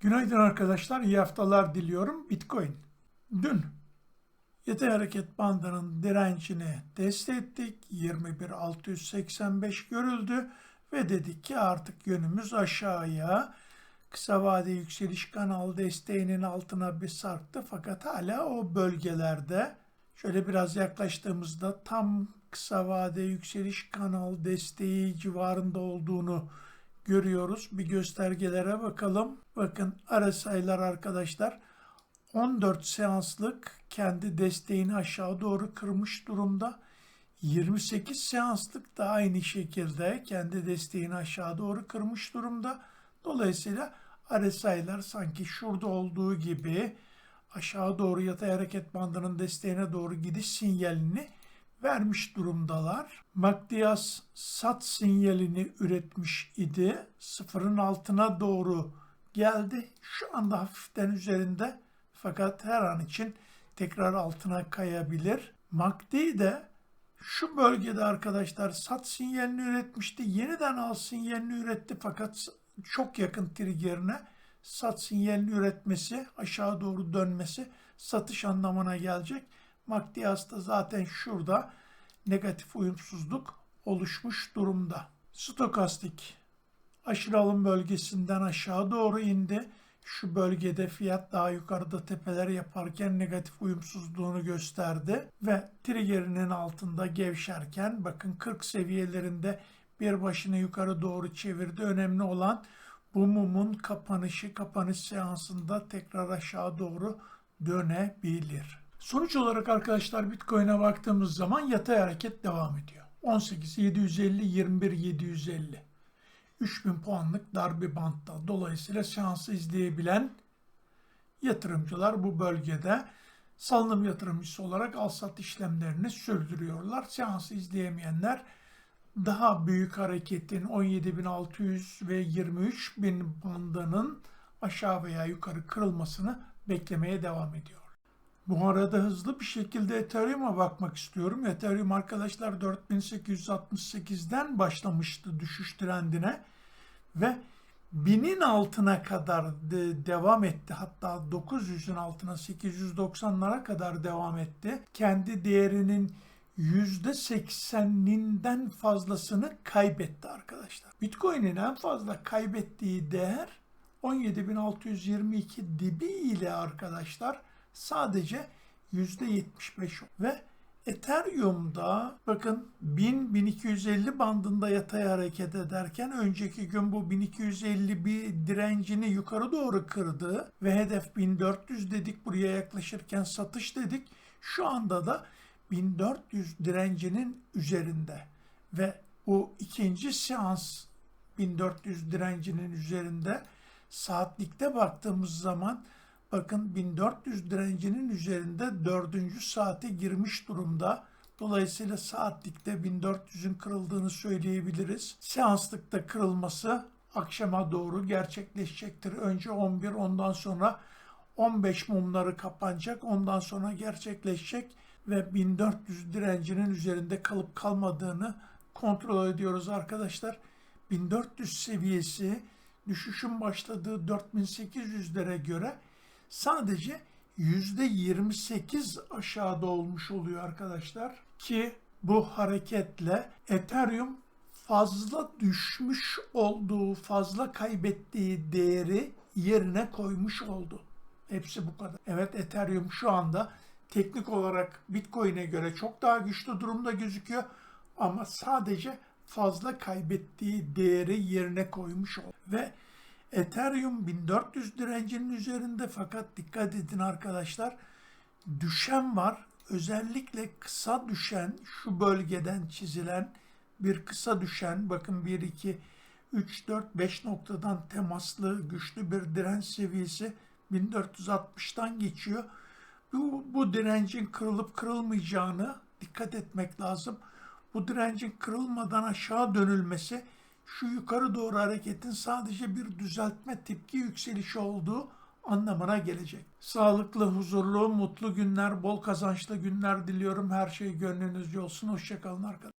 Günaydın arkadaşlar, iyi haftalar diliyorum. Bitcoin. Dün yatay hareket bandının direncini test ettik. 21.685 görüldü ve dedik ki artık yönümüz aşağıya. Kısa vade yükseliş kanal desteğinin altına bir sarktı fakat hala o bölgelerde. Şöyle biraz yaklaştığımızda tam kısa vade yükseliş kanal desteği civarında olduğunu. Bir göstergelere bakalım. Bakın RSI'lar arkadaşlar 14 seanslık kendi desteğini aşağı doğru kırmış durumda. 28 seanslık da aynı şekilde kendi desteğini aşağı doğru kırmış durumda. Dolayısıyla RSI'lar sanki şurada olduğu gibi aşağı doğru yatay hareket bandının desteğine doğru gidiş sinyalini vermiş durumdalar. Makdias sat sinyalini üretmiş idi. Sıfırın altına doğru geldi. Şu anda hafiften üzerinde fakat her an için tekrar altına kayabilir. MACD de şu bölgede arkadaşlar sat sinyalini üretmişti. Yeniden al sinyalini üretti fakat çok yakın triggerine sat sinyalini üretmesi, aşağı doğru dönmesi satış anlamına gelecek. Makdiyas'ta zaten şurada negatif uyumsuzluk oluşmuş durumda. Stokastik aşırı alım bölgesinden aşağı doğru indi. Şu bölgede fiyat daha yukarıda tepeler yaparken negatif uyumsuzluğunu gösterdi ve triggerinin altında gevşerken bakın 40 seviyelerinde bir başını yukarı doğru çevirdi. Önemli olan bu mumun kapanışı, kapanış seansında tekrar aşağı doğru dönebilir. Sonuç olarak arkadaşlar Bitcoin'e baktığımız zaman yatay hareket devam ediyor. 18 750 21 750 3000 puanlık dar bir bantta. Dolayısıyla seansı izleyebilen yatırımcılar bu bölgede salınım yatırımcısı olarak al sat işlemlerini sürdürüyorlar. Seansı izleyemeyenler daha büyük hareketin 17.600 ve 23.000 bandının aşağı veya yukarı kırılmasını beklemeye devam ediyor. Bu arada hızlı bir şekilde Ethereum'a bakmak istiyorum. Ethereum arkadaşlar 4868'den başlamıştı düşüş trendine ve 1000'in altına kadar de devam etti. Hatta 900'ün altına 890'lara kadar devam etti. Kendi değerinin %80'inden fazlasını kaybetti arkadaşlar. Bitcoin'in en fazla kaybettiği değer 17.622 dibi ile arkadaşlar sadece %75 ve Ethereum'da bakın 1000-1250 bandında yatay hareket ederken önceki gün bu 1250 bir direncini yukarı doğru kırdı ve hedef 1400 dedik buraya yaklaşırken satış dedik. Şu anda da 1400 direncinin üzerinde ve bu ikinci seans 1400 direncinin üzerinde saatlikte baktığımız zaman bakın 1400 direncinin üzerinde dördüncü saate girmiş durumda. Dolayısıyla saatlikte 1400'ün kırıldığını söyleyebiliriz. Seanslıkta kırılması akşama doğru gerçekleşecektir. Önce 11 ondan sonra 15 mumları kapanacak. Ondan sonra gerçekleşecek ve 1400 direncinin üzerinde kalıp kalmadığını kontrol ediyoruz arkadaşlar. 1400 seviyesi düşüşün başladığı 4800'lere göre sadece %28 aşağıda olmuş oluyor arkadaşlar ki bu hareketle Ethereum fazla düşmüş olduğu, fazla kaybettiği değeri yerine koymuş oldu. Hepsi bu kadar. Evet Ethereum şu anda teknik olarak Bitcoin'e göre çok daha güçlü durumda gözüküyor ama sadece fazla kaybettiği değeri yerine koymuş oldu. Ve Ethereum 1400 direncinin üzerinde fakat dikkat edin arkadaşlar düşen var. Özellikle kısa düşen şu bölgeden çizilen bir kısa düşen bakın 1 2 3 4 5 noktadan temaslı güçlü bir direnç seviyesi 1460'tan geçiyor. Bu, bu direncin kırılıp kırılmayacağını dikkat etmek lazım. Bu direncin kırılmadan aşağı dönülmesi şu yukarı doğru hareketin sadece bir düzeltme tepki yükselişi olduğu anlamına gelecek. Sağlıklı, huzurlu, mutlu günler, bol kazançlı günler diliyorum. Her şey gönlünüzce olsun. Hoşçakalın arkadaşlar.